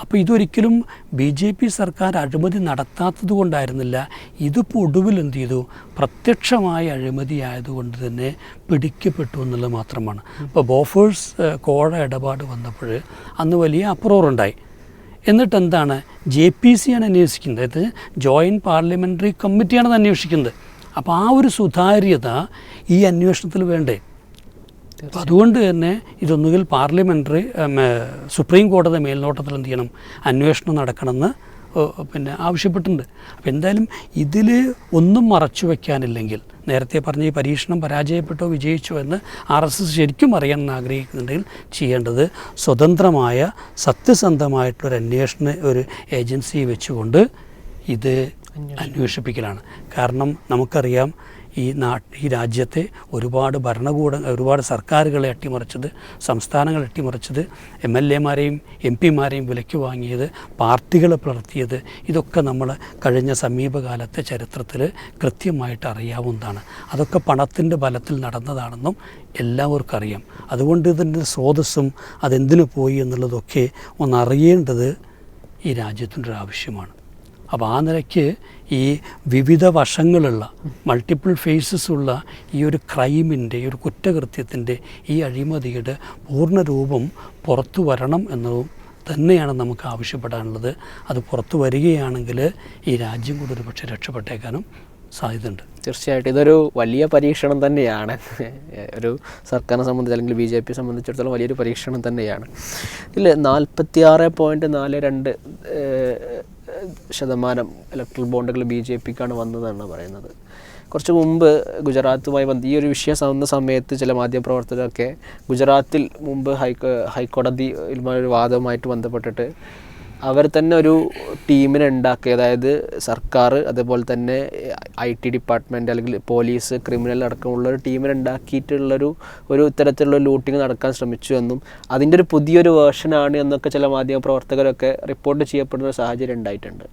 അപ്പോൾ ഇതൊരിക്കലും ബി ജെ പി സർക്കാർ അഴിമതി നടത്താത്തത് കൊണ്ടായിരുന്നില്ല. ഇതിപ്പോൾ ഒടുവിൽ എന്ത് ചെയ്തു? പ്രത്യക്ഷമായ അഴിമതി ആയതുകൊണ്ട് തന്നെ പിടിക്കപ്പെട്ടു എന്നുള്ളത് മാത്രമാണ്. അപ്പോൾ ബോഫേഴ്സ് കോഴ ഇടപാട് വന്നപ്പോൾ അന്ന് വലിയ അപ്രോറുണ്ടായി എന്നിട്ട് എന്താണ്? ജെ പി സി ആണ് അന്വേഷിക്കുന്നത്. അതായത് ജോയിന്റ് പാർലമെന്ററി കമ്മിറ്റിയാണ് അന്വേഷിക്കുന്നത്. അപ്പോൾ ആ ഒരു സുതാര്യത ഈ അന്വേഷണത്തിൽ വേണ്ടേ? അപ്പോൾ അതുകൊണ്ട് തന്നെ ഇതൊന്നുകിൽ പാർലമെന്ററി സുപ്രീം കോടതി മേൽനോട്ടത്തിൽ എന്ത് ചെയ്യണം? അന്വേഷണം നടക്കണമെന്ന് പിന്നെ ആവശ്യപ്പെട്ടിട്ടുണ്ട്. അപ്പോൾ എന്തായാലും ഇതിൽ ഒന്നും മറച്ചു വയ്ക്കാനില്ലെങ്കിൽ നേരത്തെ പറഞ്ഞ ഈ പരീക്ഷണം പരാജയപ്പെട്ടോ വിജയിച്ചോ എന്ന് ആർ എസ് എസ് ശരിക്കും അറിയാൻ ആഗ്രഹിക്കുന്നുണ്ടെങ്കിൽ ചെയ്യേണ്ടത് സ്വതന്ത്രമായ സത്യസന്ധമായിട്ടുള്ളൊരു അന്വേഷണ ഒരു ഏജൻസി വെച്ചുകൊണ്ട് ഇത് അന്വേഷിപ്പിക്കലാണ്. കാരണം നമുക്കറിയാം ഈ നാട്ട് ഈ രാജ്യത്തെ ഒരുപാട് ഭരണകൂട ഒരുപാട് സർക്കാരുകളെ അട്ടിമറിച്ചത് സംസ്ഥാനങ്ങൾ അട്ടിമറിച്ചത് എം എൽ എമാരെയും എം പിമാരെയും വിലയ്ക്ക് വാങ്ങിയത് പാർട്ടികളെ പിളർത്തിയത് ഇതൊക്കെ നമ്മൾ കഴിഞ്ഞ സമീപകാലത്തെ ചരിത്രത്തിൽ കൃത്യമായിട്ട് അറിയാവുന്നതാണ്. അതൊക്കെ പണത്തിന്റെ ബലത്തിൽ നടന്നതാണെന്നും എല്ലാവർക്കും അറിയാം അതുകൊണ്ട് ഇതിന്റെ സ്രോതസ്സും അതെന്തിനു പോയി എന്നുള്ളതൊക്കെ ഒന്നറിയേണ്ടത് ഈ രാജ്യത്തിന്റെ ആവശ്യമാണ് അപ്പോൾ ആ നിലയ്ക്ക് ഈ വിവിധ വശങ്ങളുള്ള മൾട്ടിപ്പിൾ ഫേസസ് ഉള്ള ഈ ഒരു ക്രൈമിന്റെ ഈ ഒരു കുറ്റകൃത്യത്തിന്റെ ഈ അഴിമതിയുടെ പൂർണരൂപം പുറത്തു വരണം എന്നതും തന്നെയാണ് നമുക്ക് ആവശ്യപ്പെടാനുള്ളത്. അത് പുറത്തു വരികയാണെങ്കിൽ ഈ രാജ്യം കൂടെ ഒരു പക്ഷേ രക്ഷപ്പെട്ടേക്കാനും സാധ്യതയുണ്ട്. തീർച്ചയായിട്ടും. ഇതൊരു വലിയ പരീക്ഷണം തന്നെയാണ്. ഒരു സർക്കാരിനെ സംബന്ധിച്ച് അല്ലെങ്കിൽ ബി ജെ പി സംബന്ധിച്ചിടത്തോളം വലിയൊരു പരീക്ഷണം തന്നെയാണ്. ഇതിൽ നാൽപ്പത്തി ആറ് പോയിന്റ് നാല് രണ്ട് ശതമാനം ഇലക്ട്രൽ ബോണ്ടുകൾ ബി ജെ പിക്കാണ് വന്നതെന്നാണ് പറയുന്നത്. കുറച്ച് മുമ്പ് ഗുജറാത്തുമായി ബന്ധ ഈ ഒരു വിഷയം വന്ന സമയത്ത് ചില മാധ്യമപ്രവർത്തകരൊക്കെ ഗുജറാത്തിൽ മുമ്പ് ഹൈക്കോ ഹൈക്കോടതി ഒരു വാദവുമായിട്ട് ബന്ധപ്പെട്ടിട്ട് അവർ തന്നെ ഒരു ടീമിനെ ഉണ്ടാക്കി. അതായത് സർക്കാർ അതേപോലെ തന്നെ ഐ ടി ഡിപ്പാർട്ട്മെന്റ് അല്ലെങ്കിൽ പോലീസ് ക്രിമിനൽ അടക്കമുള്ള ഒരു ടീമിനെ ഉണ്ടാക്കിയിട്ടുള്ളൊരു ഒരു ഇത്തരത്തിലുള്ള ലൂട്ടിങ് നടക്കാൻ ശ്രമിച്ചു എന്നും അതിന്റെ ഒരു പുതിയൊരു വേർഷനാണ് എന്നൊക്കെ ചില മാധ്യമ പ്രവർത്തകരൊക്കെ റിപ്പോർട്ട് ചെയ്യപ്പെടുന്ന സാഹചര്യം ഉണ്ടായിട്ടുണ്ട്.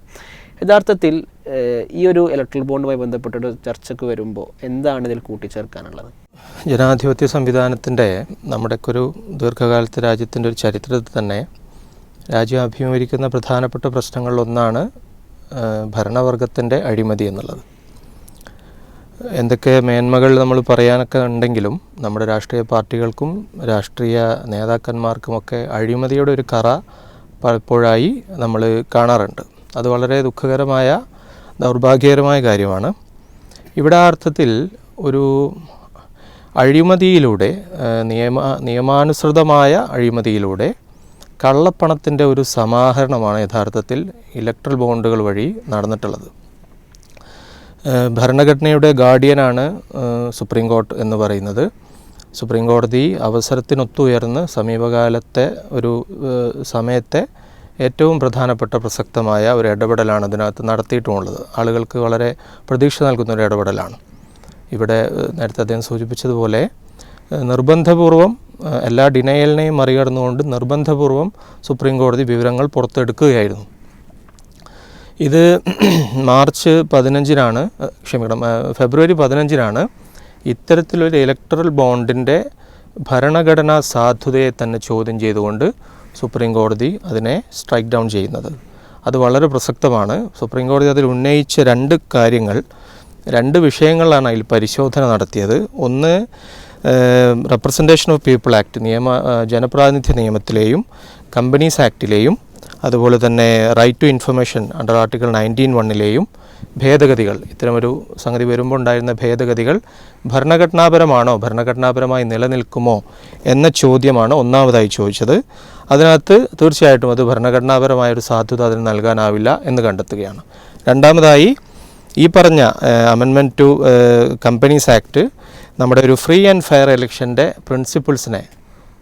യഥാർത്ഥത്തിൽ ഈ ഒരു ഇലക്ട്രൽ ബോണ്ടുമായി ബന്ധപ്പെട്ടൊരു ചർച്ചയ്ക്ക് വരുമ്പോൾ എന്താണ് ഇതിൽ കൂട്ടിച്ചേർക്കാനുള്ളത്? ജനാധിപത്യ സംവിധാനത്തിന്റെ നമ്മുടെയൊക്കെ ഒരു ദീർഘകാലത്തെ രാജ്യത്തിന്റെ ഒരു ചരിത്രത്തിൽ തന്നെ രാജ്യം അഭിമുഖീകരിക്കുന്ന പ്രധാനപ്പെട്ട പ്രശ്നങ്ങളിലൊന്നാണ് ഭരണവർഗത്തിന്റെ അഴിമതി എന്നുള്ളത്. എന്തൊക്കെ മേന്മകൾ നമ്മൾ പറയാനൊക്കെ ഉണ്ടെങ്കിലും നമ്മുടെ രാഷ്ട്രീയ പാർട്ടികൾക്കും രാഷ്ട്രീയ നേതാക്കന്മാർക്കുമൊക്കെ അഴിമതിയുടെ ഒരു കറ പലപ്പോഴായി നമ്മൾ കാണാറുണ്ട്. അത് വളരെ ദുഃഖകരമായ ദൗർഭാഗ്യകരമായ കാര്യമാണ്. ഇവിടെ അർത്ഥത്തിൽ ഒരു അഴിമതിയിലൂടെ നിയമ നിയമാനുസൃതമായ അഴിമതിയിലൂടെ കള്ളപ്പണത്തിന്റെ ഒരു സമാഹരണമാണ് യഥാർത്ഥത്തിൽ ഇലക്ട്രൽ ബോണ്ടുകൾ വഴി നടന്നിട്ടുള്ളത്. ഭരണഘടനയുടെ ഗാർഡിയനാണ് സുപ്രീം കോർട്ട് എന്ന് പറയുന്നത്. സുപ്രീം കോടതി അവസരത്തിനൊത്തുയർന്ന് സമീപകാലത്തെ ഒരു സമയത്തെ ഏറ്റവും പ്രധാനപ്പെട്ട പ്രസക്തമായ ഒരു ഇടപെടലാണ് ഇതിനകത്ത് നടത്തിയിട്ടുമുള്ളത് ആളുകൾക്ക് വളരെ പ്രതീക്ഷ നൽകുന്ന ഒരു ഇടപെടലാണ്. ഇവിടെ നേരത്തെ അദ്ദേഹം സൂചിപ്പിച്ചതുപോലെ നിർബന്ധപൂർവം എല്ലാ ഡിനയലിനെയും മറികടന്നുകൊണ്ട് നിർബന്ധപൂർവം സുപ്രീം കോടതി വിവരങ്ങൾ പുറത്തെടുക്കുകയായിരുന്നു. ഇത് മാർച്ച് പതിനഞ്ചിനാണ് ക്ഷമിക്കണം ഫെബ്രുവരി പതിനഞ്ചിനാണ് ഇത്തരത്തിലൊരു ഇലക്ട്രൽ ബോണ്ടിന്റെ ഭരണഘടനാ സാധുതയെ തന്നെ ചോദ്യം ചെയ്തുകൊണ്ട് സുപ്രീം കോടതി അതിനെ സ്ട്രൈക്ക് ഡൗൺ ചെയ്യുന്നത്. അത് വളരെ പ്രസക്തമാണ്. സുപ്രീം കോടതി അതിൽ ഉന്നയിച്ച രണ്ട് കാര്യങ്ങൾ രണ്ട് വിഷയങ്ങളിലാണ് അതിൽ പരിശോധന നടത്തിയത്. ഒന്ന് റെപ്രസെന്റേഷൻ ഓഫ് പീപ്പിൾ ആക്ട് നിയമ ജനപ്രാതിനിധ്യ നിയമത്തിലെയും കമ്പനീസ് ആക്ടിലെയും അതുപോലെ തന്നെ right to information under article nineteen വണ്ണിലെയും ഭേദഗതികൾ ഇത്തരമൊരു സംഗതി വരുമ്പോൾ ഉണ്ടായിരുന്ന ഭേദഗതികൾ ഭരണഘടനാപരമാണോ ഭരണഘടനാപരമായി നിലനിൽക്കുമോ എന്ന ചോദ്യമാണ് ഒന്നാമതായി ചോദിച്ചത്. അതിനകത്ത് തീർച്ചയായിട്ടും അത് ഭരണഘടനാപരമായ ഒരു സാധ്യത അതിന് നൽകാനാവില്ല എന്ന് കണ്ടെത്തുകയാണ്. രണ്ടാമതായി ഈ പറഞ്ഞ അമെൻമെന്റ് ടു കമ്പനീസ് ആക്ട് നമ്മുടെ ഒരു ഫ്രീ ആൻഡ് ഫെയർ ഇലക്ഷന്റെ പ്രിൻസിപ്പിൾസിനെ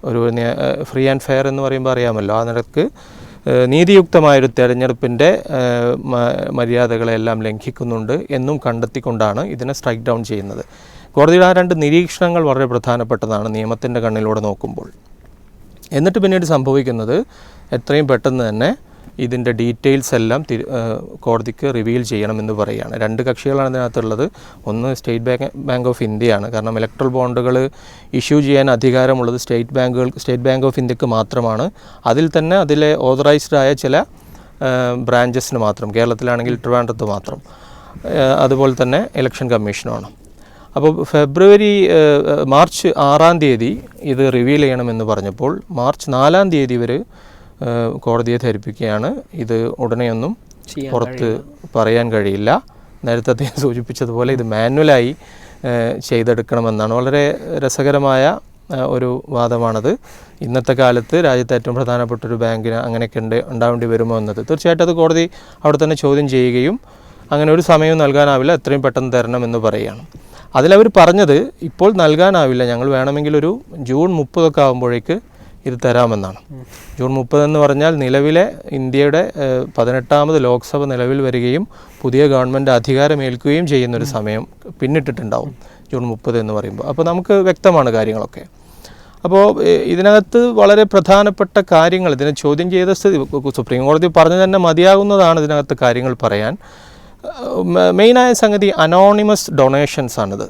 ഒരു ഫ്രീ ആൻഡ് ഫെയർ എന്ന് പറയുമ്പോൾ അറിയാമല്ലോ. ആ നിരക്ക് നീതിയുക്തമായൊരു തെരഞ്ഞെടുപ്പിന്റെ മര്യാദകളെല്ലാം ലംഘിക്കുന്നുണ്ട് എന്നും കണ്ടെത്തിക്കൊണ്ടാണ് ഇതിനെ സ്ട്രൈക്ക് ഡൗൺ ചെയ്യുന്നത്. കോടതിയുടെ ആ രണ്ട് നിരീക്ഷണങ്ങൾ വളരെ പ്രധാനപ്പെട്ടതാണ് നിയമത്തിന്റെ കണ്ണിലൂടെ നോക്കുമ്പോൾ. എന്നിട്ട് പിന്നീട് സംഭവിക്കുന്നത് എത്രയും പെട്ടെന്ന് തന്നെ ഇതിന്റെ ഡീറ്റെയിൽസ് എല്ലാം കോടതിക്ക് റിവീൽ ചെയ്യണമെന്ന് പറയുകയാണ്. രണ്ട് കക്ഷികളാണ് ഇതിനകത്തുള്ളത്. ഒന്ന് സ്റ്റേറ്റ് ബാങ്ക് ബാങ്ക് ഓഫ് ഇന്ത്യയാണ്. കാരണം ഇലക്ട്രൽ ബോണ്ടുകൾ ഇഷ്യൂ ചെയ്യാൻ അധികാരമുള്ളത് സ്റ്റേറ്റ് ബാങ്കുകൾ സ്റ്റേറ്റ് ബാങ്ക് ഓഫ് ഇന്ത്യയ്ക്ക് മാത്രമാണ്. അതിൽ തന്നെ അതിലെ ഓതറൈസ്ഡ് ആയ ചില ബ്രാഞ്ചസിന് മാത്രം കേരളത്തിലാണെങ്കിൽ ട്രിവാൻഡ്രത്ത് മാത്രം. അതുപോലെ തന്നെ ഇലക്ഷൻ കമ്മീഷനുമാണ് അപ്പോൾ ഫെബ്രുവരി മാർച്ച് ആറാം തീയതി ഇത് റിവീൽ ചെയ്യണമെന്ന് പറഞ്ഞപ്പോൾ മാർച്ച് നാലാം തീയതി ഇവർ കോടതിയെ ധരിപ്പിക്കുകയാണ്. ഇത് ഉടനെയൊന്നും പുറത്ത് പറയാൻ കഴിയില്ല. നേരത്തെ അദ്ദേഹം സൂചിപ്പിച്ചതുപോലെ ഇത് മാനുവലായി ചെയ്തെടുക്കണമെന്നാണ്. വളരെ രസകരമായ ഒരു വാദമാണത്. ഇന്നത്തെ കാലത്ത് രാജ്യത്തെ ഏറ്റവും പ്രധാനപ്പെട്ട ഒരു ബാങ്കിന് അങ്ങനെയൊക്കെ ഉണ്ട് ഉണ്ടാവേണ്ടി വരുമോ എന്നത്. തീർച്ചയായിട്ടും അത് കോടതി അവിടെ തന്നെ ചോദ്യം ചെയ്യുകയും അങ്ങനെ ഒരു സമയവും നൽകാനാവില്ല എത്രയും പെട്ടെന്ന് തരണം എന്ന് പറയുകയാണ്. അതിലവർ പറഞ്ഞത് ഇപ്പോൾ നൽകാനാവില്ല. ഞങ്ങൾ വേണമെങ്കിൽ ഒരു ജൂൺ മുപ്പതൊക്കെ ആകുമ്പോഴേക്ക് ഇത് തരാമെന്നാണ്. ജൂൺ മുപ്പതെന്ന് പറഞ്ഞാൽ നിലവിലെ ഇന്ത്യയുടെ പതിനെട്ടാമത് ലോക്സഭ നിലവിൽ വരികയും പുതിയ ഗവൺമെന്റ് അധികാരമേൽക്കുകയും ചെയ്യുന്നൊരു സമയം പിന്നിട്ടിട്ടുണ്ടാവും ജൂൺ മുപ്പത് എന്ന് പറയുമ്പോൾ. അപ്പോൾ നമുക്ക് വ്യക്തമാണ് കാര്യങ്ങളൊക്കെ. അപ്പോൾ ഇതിനകത്ത് വളരെ പ്രധാനപ്പെട്ട കാര്യങ്ങൾ ഇതിനെ ചോദ്യം ചെയ്ത സ്ഥിതി സുപ്രീം കോടതി പറഞ്ഞു തന്നെ മതിയാകുന്നതാണ് ഇതിനകത്ത് കാര്യങ്ങൾ പറയാൻ. മെയിനായ സംഗതി അനോണിമസ് ഡൊണേഷൻസ് ആണിത്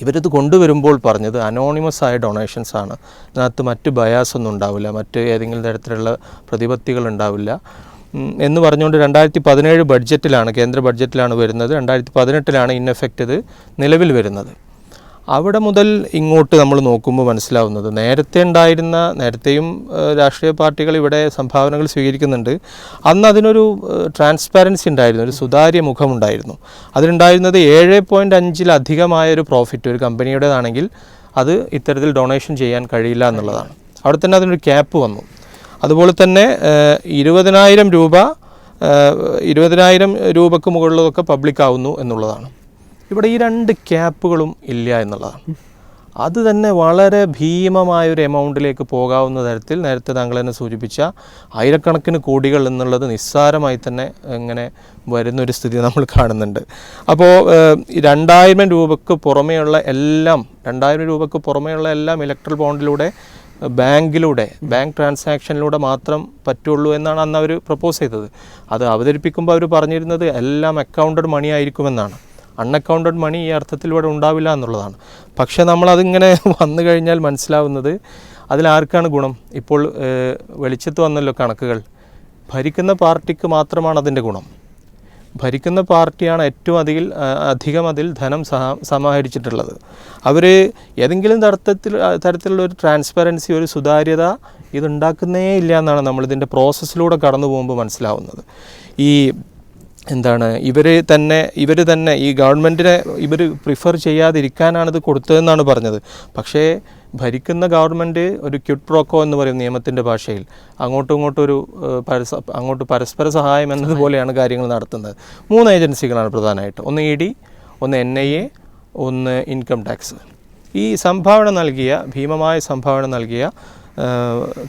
ഇവരിത് കൊണ്ടുവരുമ്പോൾ പറഞ്ഞത് അനോണിമസ് ആയ ഡൊണേഷൻസ് ആണ്. ഇതിനകത്ത് മറ്റ് ബയാസ് ഒന്നും ഉണ്ടാവില്ല മറ്റ് ഏതെങ്കിലും തരത്തിലുള്ള പ്രതിപത്തികൾ ഉണ്ടാവില്ല. എന്ന് പറഞ്ഞുകൊണ്ട് രണ്ടായിരത്തി പതിനേഴ് ബഡ്ജറ്റിലാണ് കേന്ദ്ര ബഡ്ജറ്റിലാണ് വരുന്നത്. രണ്ടായിരത്തി പതിനെട്ടിലാണ് ഇൻ എഫക്റ്റ് ഇത് നിലവിൽ വരുന്നത്. അവിടെ മുതൽ ഇങ്ങോട്ട് നമ്മൾ നോക്കുമ്പോൾ മനസ്സിലാവുന്നത്. നേരത്തെ ഉണ്ടായിരുന്ന നേരത്തെയും രാഷ്ട്രീയ പാർട്ടികൾ ഇവിടെ സംഭാവനകൾ സ്വീകരിക്കുന്നുണ്ട്. അന്ന് അതിനൊരു ട്രാൻസ്പാരൻസി ഉണ്ടായിരുന്നു ഒരു സുതാര്യ മുഖമുണ്ടായിരുന്നു. അതിലുണ്ടായിരുന്നത് ഏഴ് പോയിന്റ് അഞ്ചിലധികമായ ഒരു പ്രോഫിറ്റ് ഒരു കമ്പനിയുടേതാണെങ്കിൽ അത് ഇത്തരത്തിൽ ഡൊണേഷൻ ചെയ്യാൻ കഴിയില്ല എന്നുള്ളതാണ്. അവിടെ തന്നെ അതിനൊരു ക്യാപ്പ് വന്നു. അതുപോലെ തന്നെ ഇരുപതിനായിരം രൂപ ഇരുപതിനായിരം രൂപക്ക് മുകളിലൊക്കെ പബ്ലിക് ആവുന്നു എന്നുള്ളതാണ്. ഇവിടെ ഈ രണ്ട് ക്യാപ്പുകളും ഇല്ല എന്നുള്ളതാണ്. അത് തന്നെ വളരെ ഭീമമായ ഒരു എമൗണ്ടിലേക്ക് പോകാവുന്ന തരത്തിൽ നേരത്തെ താങ്കൾ തന്നെ സൂചിപ്പിച്ച ആയിരക്കണക്കിന് കോടികൾ എന്നുള്ളത് നിസ്സാരമായി തന്നെ ഇങ്ങനെ വരുന്നൊരു സ്ഥിതി നമ്മൾ കാണുന്നുണ്ട്. അപ്പോൾ രണ്ടായിരം രൂപക്ക് പുറമെയുള്ള എല്ലാം രണ്ടായിരം രൂപക്ക് പുറമെയുള്ള എല്ലാം ഇലക്ട്രൽ ബോണ്ടിലൂടെ ബാങ്കിലൂടെ ബാങ്ക് ട്രാൻസാക്ഷനിലൂടെ മാത്രം പറ്റുള്ളൂ എന്നാണ് അന്ന് അവർ പ്രപ്പോസ് ചെയ്തത്. അത് അവതരിപ്പിക്കുമ്പോൾ അവർ പറഞ്ഞിരുന്നത് എല്ലാം അക്കൗണ്ടഡ് മണി ആയിരിക്കുമെന്നാണ്. അൺഅക്കൗണ്ടഡ് മണി ഈ അർത്ഥത്തിൽ ഇവിടെ ഉണ്ടാവില്ല എന്നുള്ളതാണ്. പക്ഷേ നമ്മളതിങ്ങനെ വന്നു കഴിഞ്ഞാൽ മനസ്സിലാവുന്നത് അതിലാർക്കാണ് ഗുണം? ഇപ്പോൾ വെളിച്ചത്ത് വന്നല്ലോ കണക്കുകൾ. ഭരിക്കുന്ന പാർട്ടിക്ക് മാത്രമാണ് അതിന്റെ ഗുണം. ഭരിക്കുന്ന പാർട്ടിയാണ് ഏറ്റവും അധികം അധികം അതിൽ ധനം സമാഹരിച്ചിട്ടുള്ളത്. അവർ ഏതെങ്കിലും തരത്തിൽ തരത്തിലുള്ള ഒരു ട്രാൻസ്പെറൻസി ഒരു സുതാര്യത ഇതുണ്ടാക്കുന്നേ ഇല്ല എന്നാണ് നമ്മളിതിന്റെ പ്രോസസ്സിലൂടെ കടന്നു പോകുമ്പോൾ മനസ്സിലാവുന്നത്. ഈ എന്താണ്? ഇവർ തന്നെ ഇവർ തന്നെ ഈ ഗവൺമെന്റിനെ ഇവർ പ്രിഫർ ചെയ്യാതിരിക്കാനാണിത് കൊടുത്തതെന്നാണ് പറഞ്ഞത്. പക്ഷേ ഭരിക്കുന്ന ഗവൺമെന്റ് ഒരു ക്യുട്ട് പ്രോക്കോ എന്ന് പറയും നിയമത്തിന്റെ ഭാഷയിൽ. അങ്ങോട്ടും ഇങ്ങോട്ടും ഒരു പരസ അങ്ങോട്ട് പരസ്പര സഹായം എന്നതുപോലെയാണ് കാര്യങ്ങൾ നടത്തുന്നത്. മൂന്ന് ഏജൻസികളാണ് പ്രധാനമായിട്ട്. ഒന്ന് ഇ ഡി ഒന്ന് എൻ ഐ എ ഒന്ന് ഇൻകം ടാക്സ്. ഈ സംഭാവന നൽകിയ ഭീമമായ സംഭാവന നൽകിയ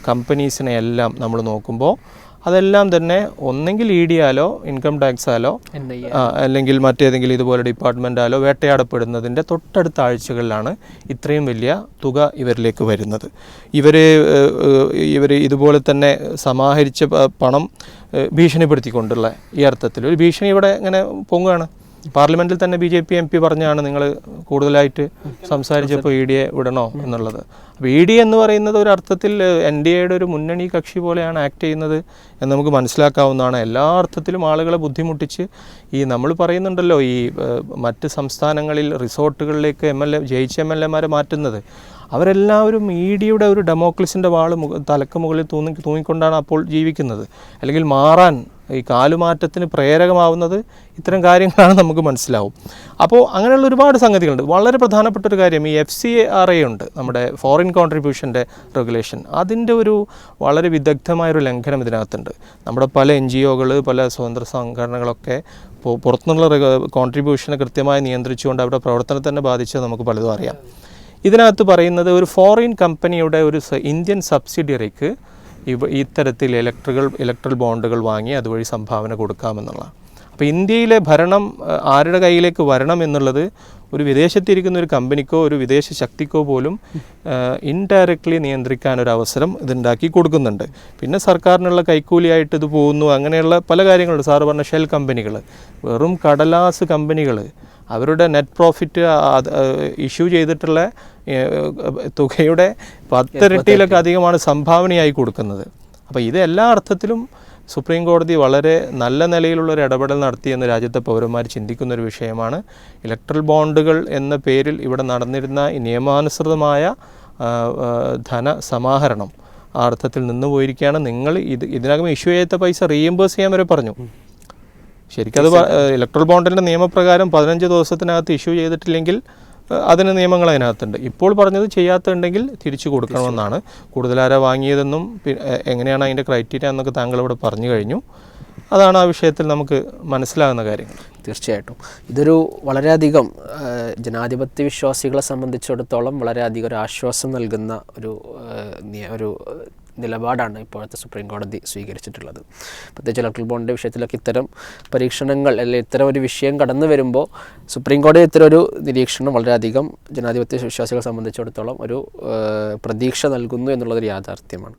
കമ്പനീസിനെ എല്ലാം നമ്മൾ നോക്കുമ്പോൾ അതെല്ലാം തന്നെ ഒന്നെങ്കിൽ ഇ ഡി ആലോ ഇൻകം ടാക്സ് ആലോ അല്ലെങ്കിൽ മറ്റേതെങ്കിലും ഇതുപോലെ ഡിപ്പാർട്ട്മെന്റാലോ വേട്ടയാടപ്പെടുന്നതിന്റെ തൊട്ടടുത്ത ആഴ്ചകളിലാണ് ഇത്രയും വലിയ തുക ഇവരിലേക്ക് വരുന്നത്. ഇവർ ഇവർ ഇതുപോലെ തന്നെ സമാഹരിച്ച പണം ഭീഷണിപ്പെടുത്തിക്കൊണ്ടുള്ള ഈ അർത്ഥത്തിൽ ഒരു ഭീഷണി ഇവിടെ ഇങ്ങനെ പൊങ്ങുകയാണ് പാർലമെന്റിൽ തന്നെ B J P M P പറഞ്ഞാണ് നിങ്ങൾ കൂടുതലായിട്ട് സംസാരിച്ചപ്പോൾ ഇ ഡിയെ വിടണോ എന്നുള്ളത്. അപ്പോൾ ഇ ഡി എന്ന് പറയുന്നത് ഒരു അർത്ഥത്തിൽ എൻ ഡി എയുടെ ഒരു മുന്നണി കക്ഷി പോലെയാണ് ആക്ട് ചെയ്യുന്നത് എന്ന് നമുക്ക് മനസ്സിലാക്കാവുന്നതാണ്. എല്ലാ അർത്ഥത്തിലും ആളുകളെ ബുദ്ധിമുട്ടിച്ച് ഈ നമ്മൾ പറയുന്നുണ്ടല്ലോ ഈ മറ്റ് സംസ്ഥാനങ്ങളിൽ റിസോർട്ടുകളിലേക്ക് എം എൽ എ ജയിച്ച എം എൽ എമാരെ മാറ്റുന്നത്. അവരെല്ലാവരും ഇ ഡിയുടെ ഒരു ഡെമോക്രസിന്റെ വാൾ തലക്ക് മുകളിൽ തൂങ്ങി തൂങ്ങിക്കൊണ്ടാണ് അപ്പോൾ ജീവിക്കുന്നത്. അല്ലെങ്കിൽ മാറാൻ ഈ കാലുമാറ്റത്തിന് പ്രേരകമാവുന്നത് ഇത്തരം കാര്യങ്ങളാണ് നമുക്ക് മനസ്സിലാവും. അപ്പോൾ അങ്ങനെയുള്ള ഒരുപാട് സംഗതികളുണ്ട്. വളരെ പ്രധാനപ്പെട്ട ഒരു കാര്യം ഈ എഫ് സി ആർ എ ഉണ്ട്. നമ്മുടെ ഫോറിൻ കോൺട്രിബ്യൂഷന്റെ റെഗുലേഷൻ അതിന്റെ ഒരു വളരെ വിദഗ്ധമായൊരു ലംഘനം ഇതിനകത്തുണ്ട്. നമ്മുടെ പല എൻ ജി ഒകൾ പല സ്വതന്ത്ര സംഘടനകളൊക്കെ പുറത്തുനിന്നുള്ള കോൺട്രിബ്യൂഷനെ കൃത്യമായി നിയന്ത്രിച്ചുകൊണ്ട് അവരുടെ പ്രവർത്തനത്തെ തന്നെ ബാധിച്ചത് നമുക്ക് പലതും അറിയാം. ഇതിനകത്ത് പറയുന്നത് ഒരു ഫോറിൻ കമ്പനിയുടെ ഒരു ഇന്ത്യൻ സബ്സിഡിയറിക്ക് ഇവ ഇത്തരത്തിൽ ഇലക്ട്രിക്കൽ ഇലക്ട്രൽ ബോണ്ടുകൾ വാങ്ങി അതുവഴി സംഭാവന കൊടുക്കാമെന്നുള്ളതാണ്. അപ്പോൾ ഇന്ത്യയിലെ ഭരണം ആരുടെ കയ്യിലേക്ക് വരണം എന്നുള്ളത് ഒരു വിദേശത്തിരിക്കുന്ന ഒരു കമ്പനിക്കോ ഒരു വിദേശ ശക്തിക്കോ പോലും ഇൻഡയറക്ട്ലി നിയന്ത്രിക്കാനൊരു അവസരം ഇതുണ്ടാക്കി കൊടുക്കുന്നുണ്ട്. പിന്നെ സർക്കാരിനുള്ള കൈക്കൂലിയായിട്ട് ഇത് പോകുന്നു അങ്ങനെയുള്ള പല കാര്യങ്ങളുണ്ട്. സാറ് പറഞ്ഞ ഷെൽ കമ്പനികൾ വെറും കടലാസ് കമ്പനികൾ അവരുടെ നെറ്റ് പ്രോഫിറ്റ് ഇഷ്യൂ ചെയ്തിട്ടുള്ള തുകയുടെ പത്തിരട്ടിയിലൊക്കെ അധികമാണ് സംഭാവനയായി കൊടുക്കുന്നത്. അപ്പോൾ ഇത് എല്ലാ അർത്ഥത്തിലും സുപ്രീം കോടതി വളരെ നല്ല നിലയിലുള്ള ഒരു ഇടപെടൽ നടത്തിയെന്ന് രാജ്യത്തെ പൗരന്മാർ ചിന്തിക്കുന്ന ഒരു വിഷയമാണ്. ഇലക്ട്രൽ ബോണ്ടുകൾ എന്ന പേരിൽ ഇവിടെ നടന്നിരുന്ന നിയമാനുസൃതമായ ധന സമാഹരണം ആ അർത്ഥത്തിൽ നിന്ന് പോയിരിക്കുകയാണ്. നിങ്ങൾ ഇത് ഇതിനകം ഇഷ്യൂ ചെയ്ത പൈസ റീഇംബേഴ്സ് ചെയ്യാൻ വരെ പറഞ്ഞു. ശരിക്കും അത് ഇലക്ട്രൽ ബോണ്ടിന്റെ നിയമപ്രകാരം പതിനഞ്ച് ദിവസത്തിനകത്ത് ഇഷ്യൂ ചെയ്തിട്ടില്ലെങ്കിൽ അതിന് നിയമങ്ങൾ അതിനകത്തുണ്ട്. ഇപ്പോൾ പറഞ്ഞത് ചെയ്യാത്തുണ്ടെങ്കിൽ തിരിച്ചു കൊടുക്കണമെന്നാണ്. കൂടുതലാരെ വാങ്ങിയതെന്നും എങ്ങനെയാണ് അതിന്റെ ക്രൈറ്റീരിയ എന്നൊക്കെ താങ്കൾ ഇവിടെ പറഞ്ഞു കഴിഞ്ഞു. അതാണ് ആ വിഷയത്തിൽ നമുക്ക് മനസ്സിലാകുന്ന കാര്യങ്ങൾ. തീർച്ചയായിട്ടും. ഇതൊരു വളരെയധികം ജനാധിപത്യ വിശ്വാസികളെ സംബന്ധിച്ചിടത്തോളം വളരെയധികം ഒരു ആശ്വാസം നൽകുന്ന ഒരു ഒരു നിലപാടാണ് ഇപ്പോഴത്തെ സുപ്രീം കോടതി സ്വീകരിച്ചിട്ടുള്ളത്. പ്രത്യേകിച്ച് ഇലക്ട്രൽ ബോണ്ടിന്റെ വിഷയത്തിലൊക്കെ ഇത്തരം പരീക്ഷണങ്ങൾ അല്ലെങ്കിൽ ഇത്തരം ഒരു വിഷയം കടന്നു വരുമ്പോൾ സുപ്രീം കോടതി ഇത്തരം ഒരു നിരീക്ഷണം വളരെയധികം ജനാധിപത്യ വിശ്വാസികളെ സംബന്ധിച്ചിടത്തോളം ഒരു പ്രതീക്ഷ നൽകുന്നു എന്നുള്ളതൊരു യാഥാർത്ഥ്യമാണ്.